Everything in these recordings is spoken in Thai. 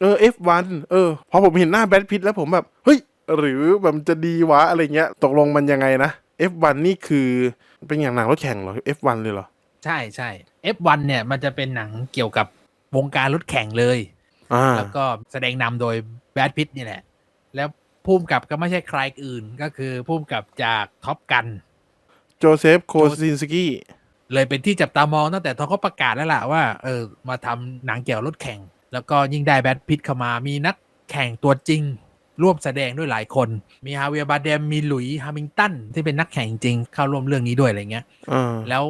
เออ F1 เออพอผมเห็นหน้าแบทพิทแล้วผมแบบเฮ้ยหรือแบบมันจะดีวะอะไรเงี้ย ตกลงมันยังไงนะ F1 นี่คือเป็นอย่างหนังรถแข่งเหรอ F1 เลยเหรอ ใช่ใช่ F1 เนี่ยมันจะเป็นหนังเกี่ยวกับวงการรถแข่งเลยอ่าแล้วก็แสดงนำโดยแบดพิตนี่แหละ แล้วพุ่มกับก็ไม่ใช่ใครอื่นก็คือพุ่มกับจากท็อปกัน โจเซฟโคซินสกี้เลยเป็นที่จับตามองตั้งแต่ตอนเขาประกาศแล้วล่ะว่าเออมาทำหนังเกี่ยวกับรถแข่ง แล้วก็ยิ่งได้แบทพิตเข้ามามีนักแข่งตัวจริง ร่วมแสดงด้วยหลายคน มีฮาเวียร์บาเดมมีหลุยส์ฮามิงตันที่เป็นนักแข่งจริงเข้าร่วมเรื่องนี้ด้วยอะไรเงี้ยอ่าแล้ว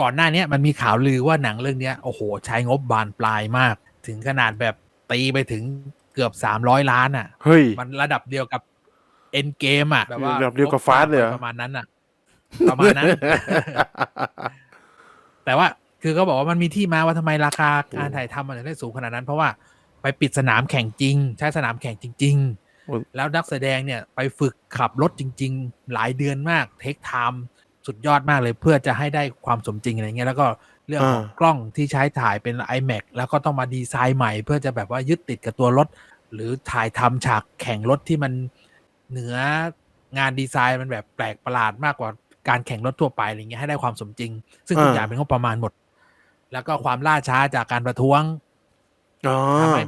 ก่อนหน้าเนี้ยมันมีข่าวลือว่าหนังเรื่องเนี้ยโอ้โห ใช้งบบานปลายมาก ถึงขนาดแบบตีไปถึงเกือบ300ล้านอะเฮ้ยมันระดับเดียวกับเอ็นเกมอะแบบว่าระดับเดียวกับ Fast เลยเหรอประมาณนั้นอะ ประมาณนั้น แต่ว่า คือเขาบอกว่ามันมีที่มาว่าทำไมราคาการถ่ายทำมันถึงได้สูงขนาดนั้น เพราะว่าไปปิดสนามแข่งจริง ใช้สนามแข่งจริงโอ้ยๆแล้วนักแสดงเนี่ยไปฝึกขับรถจริง ๆ หลายเดือนมากเทคไทม์สุดยอดมากเลยเพื่อจะให้ได้ความสมจริงอะไรเงี้ยแล้วก็เรื่องของอ่ากล้องที่ใช้ถ่ายเป็น iMac แล้วก็ต้องมาดีไซน์ใหม่ เพื่อจะแบบว่ายึดติดกับตัวรถ หรือถ่ายทำฉากแข่งรถที่มันเหนืองานดีไซน์มันแบบแปลกประหลาดมากกว่าการแข่งรถทั่วไปอะไรเงี้ยให้ได้ความสมจริง ซึ่งทุกอ่าอย่างเป็นงบประมาณหมด แล้วก็ความล่าช้าจากการประท้วงอ๋อทำให้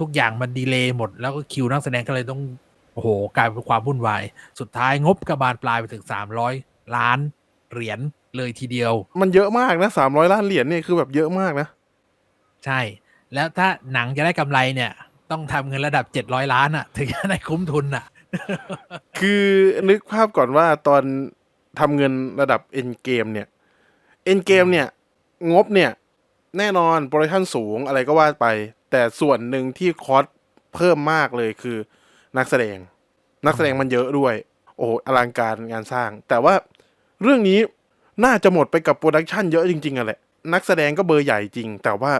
ทุกอย่างมันดีเลย์หมด แล้วก็คิวนักแสดงก็เลยต้องโอ้โหกลายเป็นความวุ่นวายสุดท้ายงบกระบาลปลายไปถึงสามร้อยล้านเหรียญเลยทีเดียว มันเยอะมากนะสามร้อยล้านเหรียญเนี่ยคือแบบเยอะมากนะ ใช่ แล้วถ้าหนังจะได้กำไรเนี่ย ต้องทำเงินระดับเจ็ดร้อยล้านอะถึงจะได้คุ้มทุนอะคือนึกภาพก่อนว่าตอนทำเงินระดับเอ็นเกมเนี่ยเอ็นเกมเนี่ย งบเนี่ย แน่นอนโปรดักชั่นสูงอะไรก็ว่าไป แต่ส่วนหนึ่งที่คอสเพิ่มมากเลยคือนักแสดง นักแสดงมันเยอะด้วย โอ้อลังการงานสร้าง แต่ว่าเรื่องนี้น่าจะหมดไปกับโปรดักชันเยอะจริงๆอะแหละนักแสดงก็เบอร์ใหญ่จริง แต่ว่า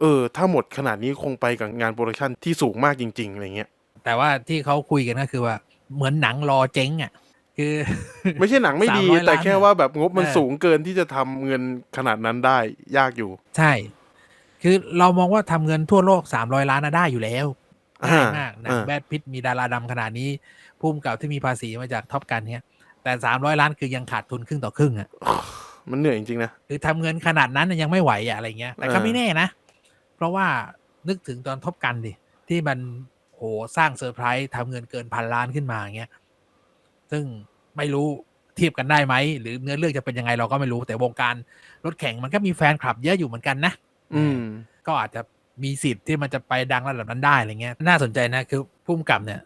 เออ ถ้าหมดขนาดนี้คงไปกับงานโปรดักชันที่สูงมากจริงๆอะไรเงี้ยแต่ว่าที่เขาคุยกันก็คือว่า เหมือนหนังรอเจ๊งอะ คือ ไม่ใช่หนังไม่ดี 300แต่แค่ว่าแบบงบมันเออสูงเกินที่จะทำเงินขนาดนั้นได้ยากอยู่ ใช่ คือเรามองว่าทำเงินทั่วโลกสามร้อยล้านนะได้อยู่แล้วอ่าง่ายมากหนังอ่า แบดพิทมีดาราดำขนาดนี้พุ่มเก่าที่มีภาษีมาจากท็อปกันเนี้ย แต่สามร้อยล้านคือยังขาดทุนครึ่งต่อครึ่งอะมันเหนื่อยจริงๆนะคือทำเงินขนาดนั้นน่ะยังไม่ไหวอะอะไรเงี้ย แต่ก็เออ ไม่แน่นะ เพราะว่านึกถึงตอนท็อปกันดิ ที่มันโหสร้างเซอร์ไพรส์ทำเงินเกินพันล้านขึ้นมาอย่างเงี้ย ซึ่งไม่รู้เทียบกันได้ไหม หรือเนื้อเรื่องจะเป็นยังไงเราก็ไม่รู้แต่วงการรถแข่งมันก็มีแฟนคลับเยอะอยู่เหมือนกันนะอืม ก็อาจจะมีสิทธิ์ที่มันจะไปดังระดับนั้นได้อะไรเงี้ย น่าสนใจนะคือพุ่มกับเนี่ย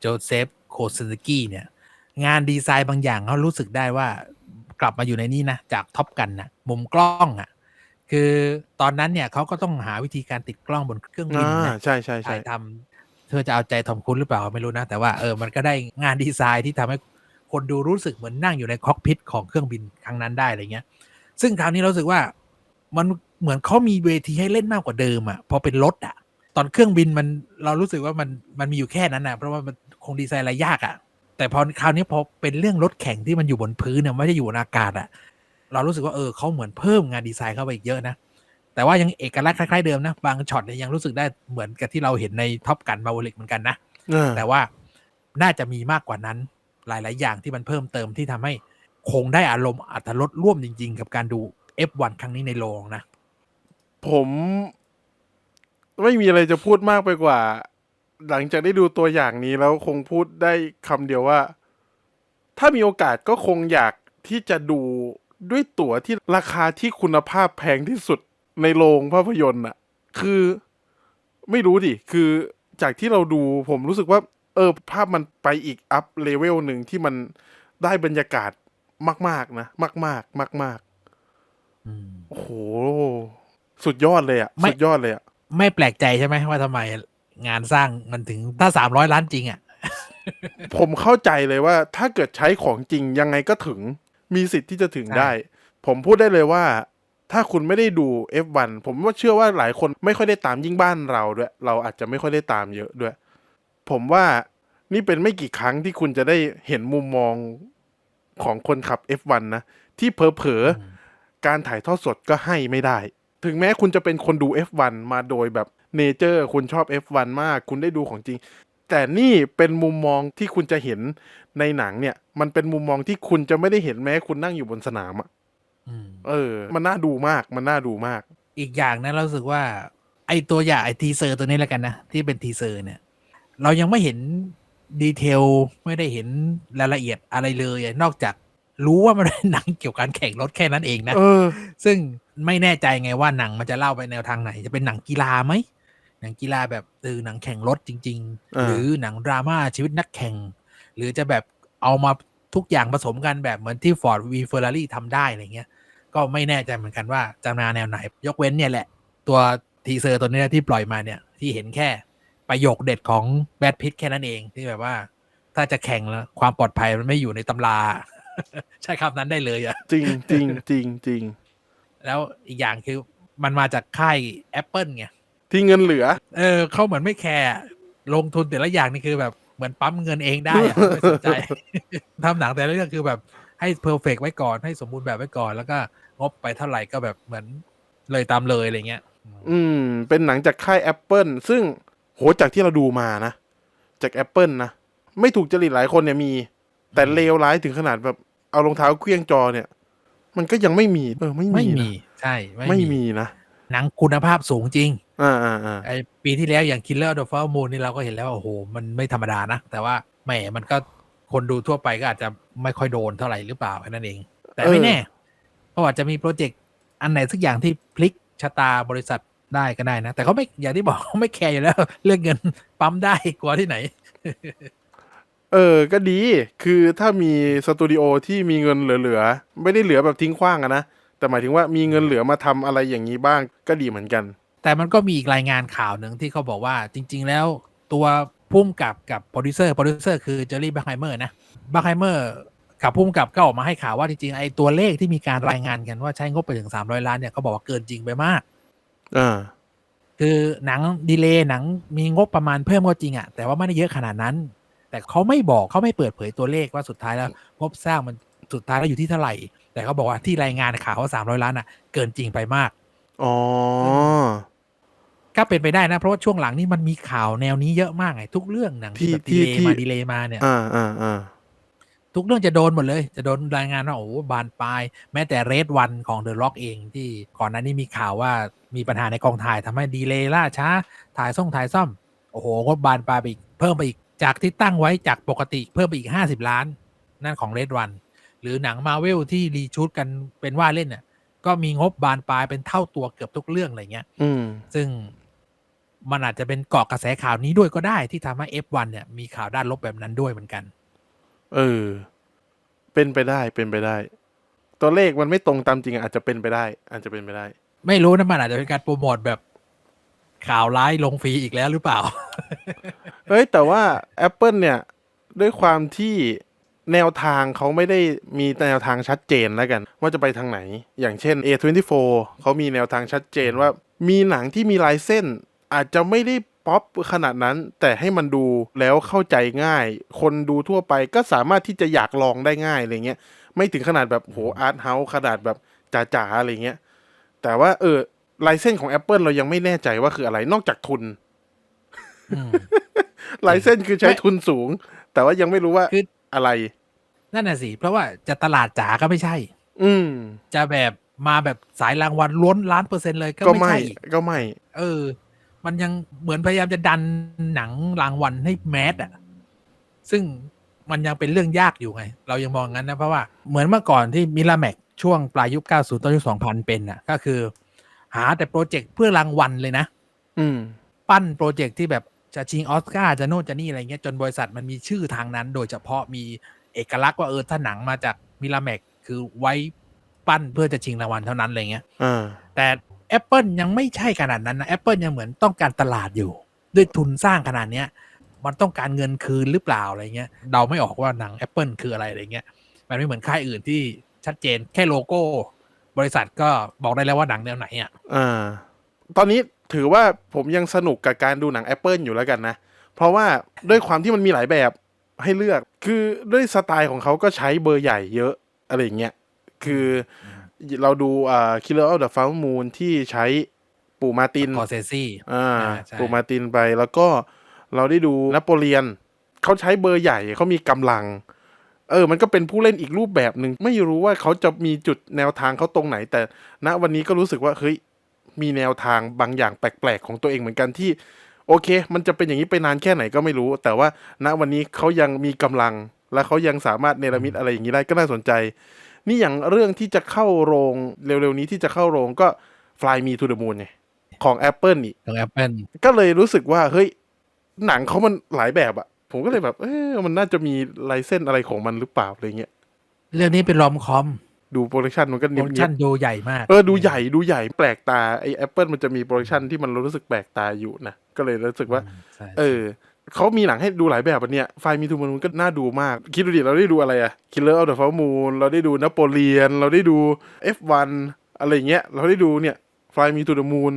โจเซฟโคซินสกี้เนี่ย งานดีไซน์บางอย่างเขารู้สึกได้ว่ากลับมาอยู่ในนี้นะ จากท็อปกันนะมุมกล้องอะ่ะคือตอนนั้นเนี่ยเขาก็ต้องหาวิธีการติดกล้องบนเครื่องบินอ่านะใช่ใช่ใช่ถ่ายทำ เธอจะเอาใจทอมครุซหรือเปล่าไม่รู้นะ แต่ว่าเออมันก็ได้งานดีไซน์ที่ทำให้คนดูรู้สึกเหมือนนั่งอยู่ในคอกพิทของเครื่องบินครั้งนั้นได้อะไรเงี้ย ซึ่งคราวนี้เราสึกว่ามันเหมือนเขามีเวทีให้เล่นมากกว่าเดิมอะ่ะพอเป็นรถอะ่ะ ตอนเครื่องบินมันเรารู้สึกว่ามันมันมีอยู่แค่นั้นนะเพราะว่ามันคงดีไซน์อะไรยากอะ่ะ แต่พอคราวนี้พอเป็นเรื่องรถแข่งที่มันอยู่บนพื้นเนี่ยไม่ได้อยู่บนอากาศอะ่ะ เรารู้สึกว่าเออเขาเหมือนเพิ่มงานดีไซน์เข้าไปอีกเยอะนะ แต่ว่ายังเอกลักษณ์คล้ายๆเดิมนะ บางช็อตเนี่ยยังรู้สึกได้เหมือนกับที่เราเห็นในท็อปกันมา v วลิกเหมือนกันนะอ่าแต่ว่าน่าจะมีมากกว่านั้นหลาย ๆ อย่างที่มันเพิ่มเติมที่ทำให้คงได้อารมณ์อัตรสร่วมจริง ๆ กับการดู F1 ครั้งนี้ในโรงนะ ผมไม่มีอะไรจะพูดมากไปกว่า หลังจากได้ดูตัวอย่างนี้แล้วคงพูดได้คำเดียวว่า ถ้ามีโอกาสก็คงอยากที่จะดูด้วยตั๋วที่ราคาที่คุณภาพแพงที่สุด ในโรงภาพยนตร์อะคือไม่รู้ดิ คือจากที่เราดูผมรู้สึกว่า เออ ภาพมันไปอีกอัพเลเวลหนึ่งที่มันได้บรรยากาศมาก ๆ นะ มาก ๆ มากอืมๆโอ้โห สุดยอดเลยอะไม่สุดยอดเลยอะไม่แปลกใจใช่ไหมว่าทำไมงานสร้างมันถึงถ้าสามร้อยล้านจริงอะ่ะผมเข้าใจเลยว่า ถ้าเกิดใช้ของจริงยังไงก็ถึงมีสิทธิ์ที่จะถึงใช่ได้ ผมพูดได้เลยว่า ถ้าคุณไม่ได้ดู F1 ผมว่าเชื่อว่าหลายคนไม่ค่อยได้ตามยิ่งบ้านเราด้วย เราอาจจะไม่ค่อยได้ตามเยอะด้วย ผมว่านี่เป็นไม่กี่ครั้งที่คุณจะได้เห็นมุมมองของคนขับ F1 นะ ที่เผลอๆการถ่ายทอดสดก็ให้ไม่ได้ ถึงแม้คุณจะเป็นคนดู F1 มาโดยแบบเนเจอร์คุณชอบ F1 มาก คุณได้ดูของจริง แต่นี่เป็นมุมมองที่คุณจะเห็นในหนังเนี่ย มันเป็นมุมมองที่คุณจะไม่ได้เห็นแม้คุณนั่งอยู่บนสนามอะอืม เออ มันน่าดูมาก มันน่าดูมาก อีกอย่างนะเรารู้สึกว่า ไอตัวอย่างไอทีเซอร์ตัวนี้แล้วกันนะที่เป็นทีเซอร์เนี่ย เรายังไม่เห็นดีเทลไม่ได้เห็นรายละเอียดอะไรเลยอะนอกจากรู้ว่ามันเป็นหนังเกี่ยวกับการแข่งรถแค่นั้นเองนะเออ ซึ่งไม่แน่ใจไงว่าหนังมันจะเล่าไปแนวทางไหน จะเป็นหนังกีฬาไหม หนังกีฬาแบบเออหนังแข่งรถจริงอ่าๆหรือหนังดราม่าชีวิตนักแข่ง หรือจะแบบเอามาทุกอย่างผสมกันแบบเหมือนที่ Ford v Ferrari ทำได้อะไรเงี้ย ก็ไม่แน่ใจเหมือนกันว่าจะมาแนวไหน ยกเว้นเนี่ยแหละ ตัวทีเซอร์ตัวเนี้ยที่ปล่อยมาเนี่ยที่เห็นแค่ประโยคเด็ดของแบทพิทแค่นั้นเองที่แบบว่า ถ้าจะแข่งแล้วความปลอดภัยมันไม่อยู่ในตำรา ใช้คำนั้นได้เลยอะจริงจริงจริงจริงแล้วอีกอย่างคือมันมาจากค่าย Apple ไงที่เงินเหลือ เออเขาเหมือนไม่แคร์อะลงทุนแต่ละอย่างนี่คือแบบเหมือนปั๊มเงินเองได้อะไม่สนใจทำหนังแต่ละเรื่องคือแบบให้เพอร์เฟกไว้ก่อนให้สมบูรณ์แบบไว้ก่อนแล้วก็ งบไปเท่าไหร่ก็แบบเหมือนเลยตามเลยอะไรเงี้ย อืม เป็นหนังจากค่าย Apple ซึ่งโหจากที่เราดูมานะ จาก Apple นะ ไม่ถูกจริตหลายคนเนี่ยมี แต่เลวร้ายถึงขนาดแบบเอารองเท้าเคลี้ยงจอเนี่ย มันก็ยังไม่มี เออไม่ไม่มีมีนะใช่ไม่มีนะ หนังคุณภาพสูงจริง อ่าอ่าอ่าไอปีที่แล้วอย่าง Killer of the Flower Moon นี่เราก็เห็นแล้วว่าโอ้โห มันไม่ธรรมดานะ แต่ว่าแหมมันก็คนดูทั่วไปก็อาจจะไม่ค่อยโดนเท่าไหร่หรือเปล่าแค่นั้นเอง แต่ไม่แน่ เพราะอาจจะมีโปรเจกต์อันไหนสักอย่างที่พลิกชะตาบริษัทได้ก็ได้นะ แต่เขาไม่อย่างที่บอกเขาไม่แคร์อยู่แล้ว เรื่องเงินปั๊มได้กว่าที่ไหน เออ ก็ดี คือถ้ามีสตูดิโอที่มีเงินเหลือๆ ไม่ได้เหลือแบบทิ้งขว้างอะนะ แต่หมายถึงว่ามีเงินเหลือมาทำอะไรอย่างนี้บ้างก็ดีเหมือนกัน แต่มันก็มีอีกรายงานข่าวหนึ่งที่เขาบอกว่า จริง ๆ แล้วตัวพุ่มกับกับโปรดิวเซอร์ โปรดิวเซอร์คือเจอรี่บัคไฮเมอร์นะบัคไฮเมอร์ กับพุ่มกับก็ออกมาให้ข่าวว่าจริงๆไอ้ตัวเลขที่มีการรายงานกันว่าใช้งบไปถึง300ล้านเนี่ยเขาบอกว่าเกินจริงไปมากอ่าคือหนังดีเลย์หนังมีงบประมาณเพิ่มก็จริงอะแต่ว่าไม่ได้เยอะขนาดนั้น แต่เขาไม่บอกเขาไม่เปิดเผยตัวเลขว่าสุดท้ายแล้วงบสร้างมันสุดท้ายแล้วอยู่ที่เท่าไหร่ แต่เขาบอกว่าที่รายงานข่าวว่า300ล้านอะเกินจริงไปมากอ๋อก็เป็นไปได้นะ เพราะว่าช่วงหลังนี่มันมีข่าวแนวนี้เยอะมากไงทุกเรื่องหนังที่แบบที่ดีเลย์ที่มาดีเลย์มาเนี่ยอ่าอ่าอ่า ทุกเรื่องจะโดนหมดเลย จะโดนรายงานว่าโอ้โหบานปลาย แม้แต่เรดวันของเดอะล็อกเองที่ก่อนหน้านี้มีข่าวว่ามีปัญหาในกองถ่ายทำให้ดีเลย์ล่าช้า ถ่ายส่งถ่ายซ่อม โอ้โหก็บานปลายไปอีกเพิ่มไปอีกจากที่ตั้งไว้จากปกติเพิ่มไปอีกห้าสิบล้าน นั่นของเรดวันหรือหนังมาเวลที่รีชูดกันเป็นว่าเล่นเนี่ยก็มีงบบานปลายเป็นเท่าตัวเกือบทุกเรื่องอะไรเงี้ยอืมซึ่งมันอาจจะเป็นเกาะกระแสข่าวนี้ด้วยก็ได้ที่ทำให้ F1 เนี่ยมีข่าวด้านลบแบบนั้นด้วยเหมือนกัน เออ เป็นไปได้เป็นไปได้ ตัวเลขมันไม่ตรงตามจริงอะอาจจะเป็นไปได้ อาจจะเป็นไปได้ ไม่รู้นะมันอาจจะเป็นการโปรโมทแบบข่าวร้ายลงฟรีอีกแล้วหรือเปล่าเฮ้ย แต่ว่า Apple เนี่ย ด้วยความที่แนวทางเขาไม่ได้มีแนวทางชัดเจนแล้วกัน ว่าจะไปทางไหน อย่างเช่น A24 เขามีแนวทางชัดเจนว่ามีหนังที่มีลายเส้น อาจจะไม่ได้ ป๊อปขนาดนั้น แต่ให้มันดูแล้วเข้าใจง่าย คนดูทั่วไปก็สามารถที่จะอยากลองได้ง่ายอะไรเงี้ยไม่ถึงขนาดแบบโหอาร์ตเฮาส์ขนาดแบบจ๋าๆอะไรเงี้ยแต่ว่าเออลายเส้นของ Apple เรายังไม่แน่ใจว่าคืออะไรนอกจากทุนอืมลายเส้นคือใช้ไม่ทุนสูง แต่ว่ายังไม่รู้ว่าคืออะไร นั่นน่ะสิ เพราะว่าจะตลาดจ๋าก็ไม่ใช่ อืมจะแบบมาแบบสายรางวัลล้วนล้านเปอร์เซ็นต์เลยก็ก็ไม่ไม่ใช่อีกก็ไม่ เออ มันยังเหมือนพยายามจะดันหนังรางวัลให้แมสอะซึ่งมันยังเป็นเรื่องยากอยู่ไง เรายังมองงั้นนะ เพราะว่าเหมือนเมื่อก่อนที่มิลาแมกช่วงปลายยุค 90 ต้นยุค 2000 เป็นอะก็คือ หาแต่โปรเจกต์เพื่อรางวัลเลยนะ อืม ปั้นโปรเจกต์ที่แบบจะชิงออสการ์จะโน่นจะนี่อะไรเงี้ยจนบริษัทมันมีชื่อทางนั้น โดยเฉพาะมีเอกลักษณ์ว่าเออถ้าหนังมาจากมิลาแมกคือไว้ปั้นเพื่อจะชิงรางวัลเท่านั้นอะไรเงี้ยอ่าแต่ Apple ยังไม่ใช่ขนาดนั้นนะ Apple ยังเหมือนต้องการตลาดอยู่ ด้วยทุนสร้างขนาดเนี้ย มันต้องการเงินคืนหรือเปล่าอะไรเงี้ยเดาไม่ออกว่าหนัง Apple คืออะไรอะไรเงี้ยมันไม่เหมือนค่ายอื่นที่ชัดเจนแค่โลโก้ บริษัทก็บอกได้แล้วว่าหนังแนวไหนอะอ่าตอนนี้ถือว่าผมยังสนุกกับการดูหนัง Apple อยู่แล้วกันนะ เพราะว่าด้วยความที่มันมีหลายแบบให้เลือก คือด้วยสไตล์ของเขาก็ใช้เบอร์ใหญ่เยอะอะไรเงี้ย คือ เราดูอ่า Killer of the Flower Moon ที่ใช้ปู่มาร์ตินคอเซซี่อ่าอ่าใช่ปู่มาร์ตินไปแล้วก็เราได้ดูนโปเลียนเขาใช้เบอร์ใหญ่เขามีกำลัง เออ มันก็เป็นผู้เล่นอีกรูปแบบหนึ่งไม่รู้ว่าเขาจะมีจุดแนวทางเขาตรงไหน แต่ณวันนี้ก็รู้สึกว่าเฮ้ยมีแนวทางบางอย่างแปลกๆของตัวเองเหมือนกันที่ โอเค มันจะเป็นอย่างนี้ไปนานแค่ไหนก็ไม่รู้ แต่ว่าณวันนี้เขายังมีกำลังและเขายังสามารถเนรมิตอะไรอย่างนี้ได้ก็น่าสนใจ นี่อย่างเรื่องที่จะเข้าโรงเร็วๆนี้ที่จะเข้าโรงก็ Fly Me to the Moon ไงของ Apple นี่ของ Apple ก็เลยรู้สึกว่าเฮ้ยหนังเขามันหลายแบบอะผมก็เลยแบบเออมันน่าจะมีลายเส้นอะไรของมันหรือเปล่าอะไรเงี้ยเรื่องนี้เป็นรอมคอมดูโปรดักชันมันก็โปเนีรดักชั่นยบดูใหญ่มากๆเออดูใหญ่ดูใหญ่แปลกตาไอแอปเปิลมันจะมีโปรดักชันที่มันรู้สึกแปลกตาอยู่นะ ก็เลยรู้สึกว่าใช่เออ เขามีหนังให้ดูหลายแบบอันเนี้ยไฟมีทูมันก็น่าดูมาก คิดดูดิเราได้ดูอะไรอะ Killer of the Flower Moon เราได้ดูนโปเลียน เราได้ดู F1 อะไรอย่างเงี้ย เราได้ดูเนี่ย Fly Me to the Moon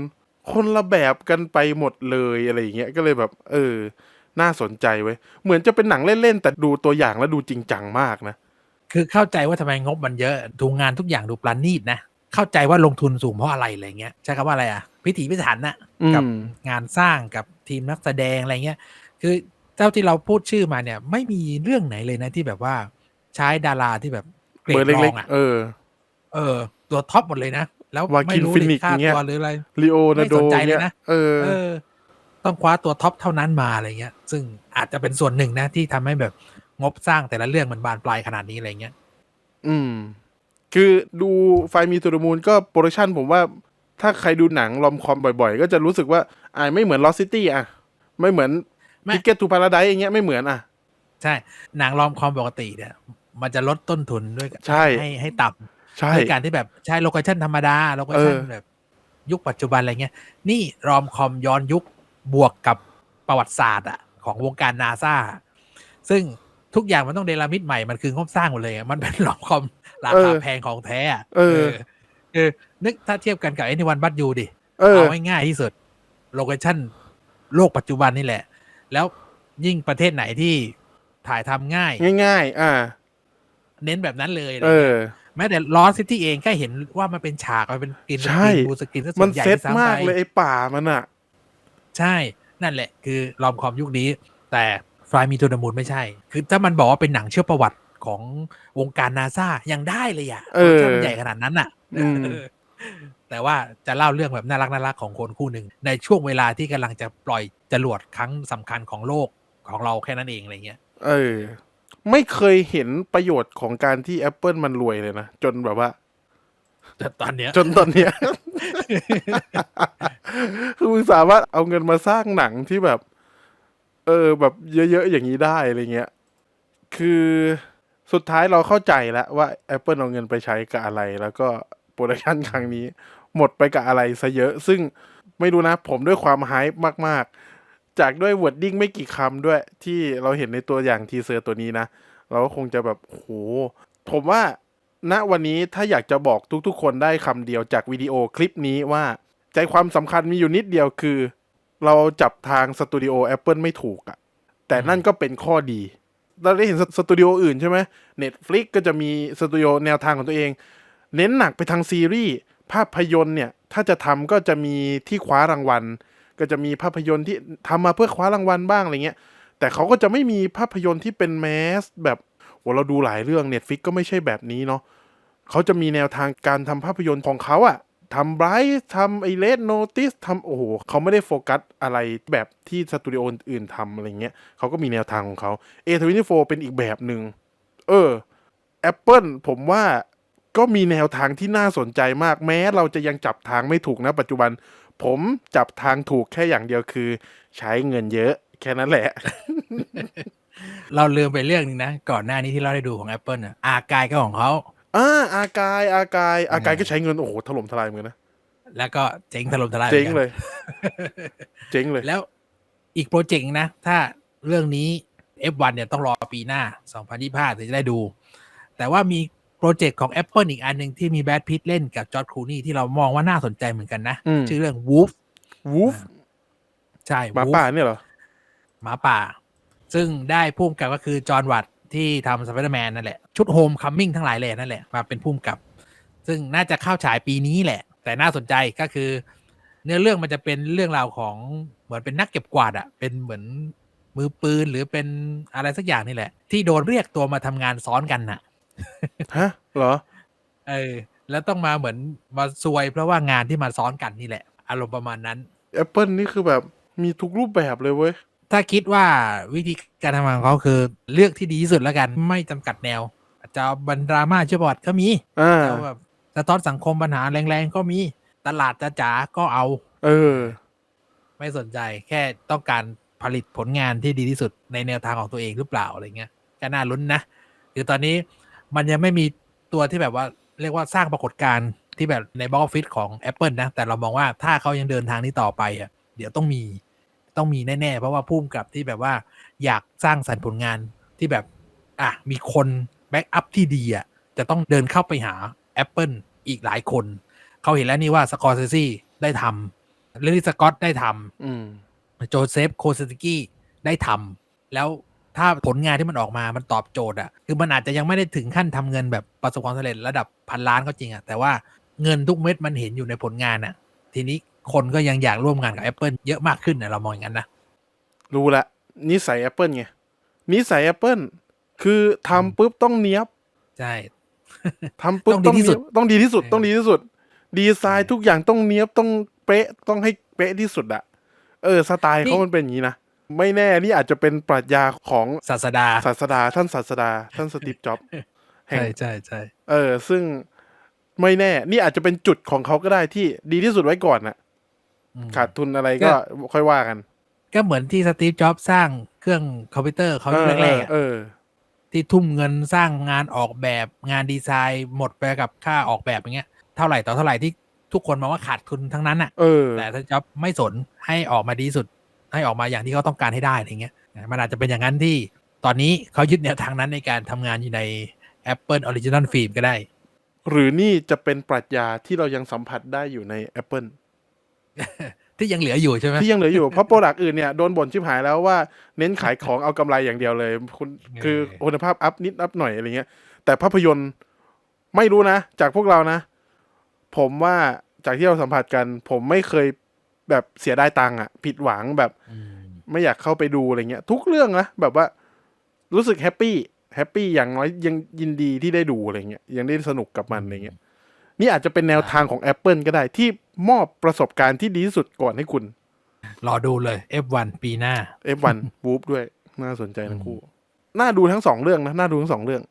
คนละแบบกันไปหมดเลยอะไรอย่างเงี้ยก็เลยแบบ เออ น่าสนใจเว้ยเหมือนจะเป็นหนังเล่น ๆ แต่ดูตัวอย่างแล้วดูจริงจังมากนะ คือเข้าใจว่าทำไมงบมันเยอะดูงานทุกอย่างดูปราณีตนะเข้าใจว่าลงทุนสูงเพราะอะไรอะไรเงี้ยใช้คำว่าอะไรอะพิถีพิถันน่ะอืมกับงานสร้างกับทีมนักแสดงอะไรเงี้ย คือเจ้าที่เราพูดชื่อมาเนี่ย ไม่มีเรื่องไหนเลยนะที่แบบว่าใช้ดาราที่แบบเกรเบอดร์รอเล็กงอะๆเออ เออ ตัวท็อปหมดเลยนะแล้ววาคินไม่รู้ฟิเลนิยกซ์ค่าเงี้ยตัวหรืออะไรลีโอนาโดไม่สนใจเลยเนี่ยนะเออเออ ต้องคว้าตัวท็อปเท่านั้นมาอะไรเงี้ย ซึ่งอาจจะเป็นส่วนหนึ่งนะที่ทำให้แบบงบสร้างแต่ละเรื่องมันบานปลายขนาดนี้อะไรเงี้ย อืม คือดูไฟมีตูดมูลก็โปรดักชันผมว่า ถ้าใครดูหนังลอมคอมบ่อยๆ ก็จะรู้สึกว่าอ่าไม่เหมือนลอสซิตี้อะ ไม่เหมือนไม่ ทิกเก็ตทูพาราไดอย่างเงี้ยไม่เหมือนอะ ใช่หนังรอมคอมปกติเนี่ย มันจะลดต้นทุนด้วยใช่ให้ให้ต่ำใช่ด้วยการที่แบบใช้โลเคชั่นธรรมดาโลเคชั่นเออแบบยุคปัจจุบันอะไรเงี้ย นี่รอมคอมย้อนยุคบวกกับประวัติศาสตร์อะของวงการนาซาซึ่งทุกอย่างมันต้องเดลามิดใหม่ มันคืองบสร้างหมดเลยอะมันเป็นรอมคอมราคาแพงของแท้อะเออเออนึกถ้าเทียบกันกับไอ้นิวันบัตยูดิ เออเอาง่ายๆที่สุด โลเคชั่นโลกปัจจุบันนี่แหละ แล้วยิ่งประเทศไหนที่ถ่ายทำง่าย ง่ายๆ อ่า เน้นแบบนั้นเลยเออ แม้แต่ลอสซิตี้เองแค่เห็นว่ามันเป็นฉาก มันเป็นกรีนสใช่กรีนบูสกรีนซะส่มัวนนใหญ่เซ็ตด้วยซ้ำมากไปเลยไอ้ป่ามันอะ ใช่ นั่นแหละ คือรอมคอมยุคนี้ แต่ฟลายมีทูนมูลไม่ใช่ คือถ้ามันบอกว่าเป็นหนังเชื่อประวัติของวงการนาซายังได้เลยอะเออโปรดักชั่นมันใหญ่ขนาดนั้นอะอืมเออ แต่ว่าจะเล่าเรื่องแบบน่ารักน่ารักของคนคู่หนึ่งในช่วงเวลาที่กำลังจะปล่อยจรวดครั้งสำคัญของโลกของเราแค่นั้นเองอะไรเงี้ย เออ ไม่เคยเห็นประโยชน์ของการที่ Apple มันรวยเลยนะ จนแบบว่าแต่ตอนเนี้ย จนตอนเนี้ยคือมึงสามารถเอาเงินมาสร้างหนังที่แบบ เออ แบบเยอะๆอย่างนี้ได้อะไรเงี้ย คือสุดท้ายเราเข้าใจแล้วว่า Apple เอาเงินไปใช้กับอะไรแล้วก็โปรดักชันครั้งนี้ หมดไปกับอะไรซะเยอะ ซึ่งไม่รู้นะ ผมด้วยความไฮป์มาก ๆ จากด้วยวอร์ดดิ้งไม่กี่คำด้วย ที่เราเห็นในตัวอย่างทีเซอร์ตัวนี้นะ เราก็คงจะแบบโหผมว่าณวันนี้ถ้าอยากจะบอกทุกๆ คนได้คำเดียวจากวิดีโอคลิปนี้ว่า ใจความสำคัญมีอยู่นิดเดียวคือ เราจับทางสตูดิโอ Apple ไม่ถูกอะแต่นั่นก็เป็นข้อดี เราได้เห็นสตูดิโออื่นใช่ไหม Netflix ก็จะมีสตูดิโอแนวทางของตัวเอง เน้นหนักไปทางซีรีส์ ภาพยนตร์เนี่ยถ้าจะทำก็จะมีที่คว้ารางวัล ก็จะมีภาพยนตร์ที่ทำมาเพื่อคว้ารางวัลบ้างอะไรเงี้ยแต่เขาก็จะไม่มีภาพยนตร์ที่เป็นแมสแบบโหเราดูหลายเรื่อง Netflix ก็ไม่ใช่แบบนี้เนาะเขาจะมีแนวทางการทำภาพยนตร์ของเขาอะทำไบรท์ทำไอเลสโนติสทำโอ้โหเขาไม่ได้โฟกัสอะไรแบบที่สตูดิโออื่นทำอะไรเงี้ยเขาก็มีแนวทางของเขา A24 เป็นอีกแบบหนึ่งเออ Apple ผมว่า ก็มีแนวทางที่น่าสนใจมากแม้เราจะยังจับทางไม่ถูกนะปัจจุบัน ผมจับทางถูกแค่อย่างเดียวคือ ใช้เงินเยอะ แค่นั้นแหละ เราลืมไปเรื่องหนึงนะ ก่อนหน้านี้ที่เราได้ดูของ Apple อะอากายก็ของเขาอ่าอากายอากายอากายก็ใช้เงินโอ้โหถล่มทลายเหมือนกันนะแล้วก็เจ๊งถล่มทลายเจ๊งหมือนกันเลย เจ๊งเลย แล้วอีกโปรเจกต์นะ ถ้าเรื่องนี้ F1 เนี่ยต้องรอปีหน้า 2025ถึงจะได้ดู แต่ว่ามี โปรเจกต์ของ Apple อีกอันหนึ่งที่มีแบดพิตเล่นกับจอร์ดครูนี่ที่เรามองว่าน่าสนใจเหมือนกันนะอืมชื่อเรื่อง Wolf วูฟใช่หมา Wolf ป่าเนี่ยเหรอหมาป่า ซึ่งได้พุ่มกับก็คือจอห์นวัตที่ทำสไปเดอร์แมนนั่นแหละ ชุดโฮมคัมมิ่งทั้งหลายแหล่นั่นแหละ มาเป็นพุ่มกับ ซึ่งน่าจะเข้าฉายปีนี้แหละ แต่น่าสนใจก็คือ เนื้อเรื่องมันจะเป็นเรื่องราวของเหมือนเป็นนักเก็บกวาดอะเป็นเหมือนมือปืนหรือเป็นอะไรสักอย่างนี่แหละ ที่โดนเรียกตัวมาทำงานซ้อนกันน่ะ ฮะเหรอ เออ แล้วต้องมาเหมือนมาซวย เพราะว่างานที่มาซ้อนกันนี่แหละ อารมณ์ประมาณนั้น Apple นี่คือแบบมีทุกรูปแบบเลยเว้ย ถ้าคิดว่าวิธีการทำงานของเขาคือเลือกที่ดีที่สุดแล้วกันไม่จำกัดแนวอาจจะเอาบันดราม่าช่วยบอดก็มีอ่าจะแบบสะท้อนสังคมปัญหาแรงๆก็มีตลาดจ๋าๆก็เอาเออ ไม่สนใจ แค่ต้องการผลิตผลงานที่ดีที่สุดในแนวทางของตัวเองหรือเปล่าอะไรเงี้ยก็น่าลุ้นนะ คือตอนนี้ มันยังไม่มีตัวที่แบบว่าเรียกว่าสร้างปรากฏการณ์ที่แบบในบ็อกฟิตของ Apple นะ แต่เรามองว่าถ้าเขายังเดินทางนี้ต่อไปอะเดี๋ยวต้องมีต้องมีแน่ๆ เพราะว่าพุ่มกับที่แบบว่าอยากสร้างสรรค์ผลงานที่แบบอะมีคนแบ็กอัพที่ดีอะจะต้องเดินเข้าไปหา Apple อีกหลายคน เขาเห็นแล้วนี่ว่าสกอร์เซซี่ได้ทำเลนี่สกอตได้ทำอืมโจเซฟโคสติกี้ได้ทำแล้ว ถ้าผลงานที่มันออกมามันตอบโจทย์อะคือมันอาจจะยังไม่ได้ถึงขั้นทำเงินแบบประสบความสำเร็จระดับพันล้านก็จริงอะแต่ว่าเงินทุกเม็ดมันเห็นอยู่ในผลงานอะทีนี้คนก็ยังอยากร่วมงานกับ Apple เยอะมากขึ้นนะเรามองอย่างนั้นนะรู้ละนิสัย Apple ไงนิสัย Apple คือทำปุ๊บต้องเนี้ยบใช่ทำปุ๊บต้องดีที่สุดเนี๊ยบต้องดีที่สุดเออต้องดีที่สุด ดีไซน์ทุกอย่างต้องเนี้ยบต้องเป๊ะต้องให้เป๊ะที่สุดอะเออสไตล์เขามันเป็นอย่างนี้นะ ไม่แน่นี่อาจจะเป็นปรัชญาของศาสดาศาสดา ท่านศาสดา ท่านสตีฟจ็อบส์แห่งใช่ใช่ใช่เออ ซึ่งไม่แน่ นี่อาจจะเป็นจุดของเขาก็ได้ที่ดีที่สุดไว้ก่อนน่ะอืมขาดทุนอะไรก็ค่อยว่ากัน ก็เหมือนที่สตีฟจ็อบส์สร้างเครื่องคอมพิวเตอร์เขาเออแรกๆอะเออที่ทุ่มเงินสร้างงานออกแบบงานดีไซน์หมดไปกับค่าออกแบบอย่างเงี้ยเท่าไหร่ต่อเท่าไหร่ที่ทุกคนมองว่าขาดทุนทั้งนั้นอะเออแต่ถ้าจ็อบไม่สนให้ออกมาดีที่สุด ให้ออกมาอย่างที่เขาต้องการให้ได้อะไรเงี้ยมันอาจจะเป็นอย่างนั้นที่ตอนนี้เขายึดแนวทางนั้นในการทำงานอยู่ใน Apple Original Film ก็ได้ หรือนี่จะเป็นปรัชญาที่เรายังสัมผัสได้อยู่ใน Apple ที่ยังเหลืออยู่ใช่ไหมที่ยังเหลืออยู่เพราะโปรดักต์อื่นเนี่ยโดนบ่นชิบหายแล้วว่าเน้นขายของเอากำไรอย่างเดียวเลย คุณเออคือคุณภาพอัพนิดอัพหน่อยอะไรเงี้ย แต่ภาพยนตร์ไม่รู้นะ จากพวกเรานะ ผมว่าจากที่เราสัมผัสกัน ผมไม่เคย แบบเสียดายตังค์อะผิดหวังแบบอืมไม่อยากเข้าไปดูอะไรเงี้ย ทุกเรื่องนะแบบว่า รู้สึกแฮปปี้แฮปปี้อย่างน้อยยังยินดีที่ได้ดูอะไรเงี้ยยังได้สนุกกับมันอะไรเงี้ยนี่อาจจะเป็นแนวทางของ Apple ก็ได้ที่มอบประสบการณ์ที่ดีที่สุดก่อนให้คุณ รอดูเลย F1 ปีหน้า F1 วูฟด้วยน่าสนใจทั้งคู่ น่าดูทั้งสองเรื่องนะ น่าดูทั้งสองเรื่อง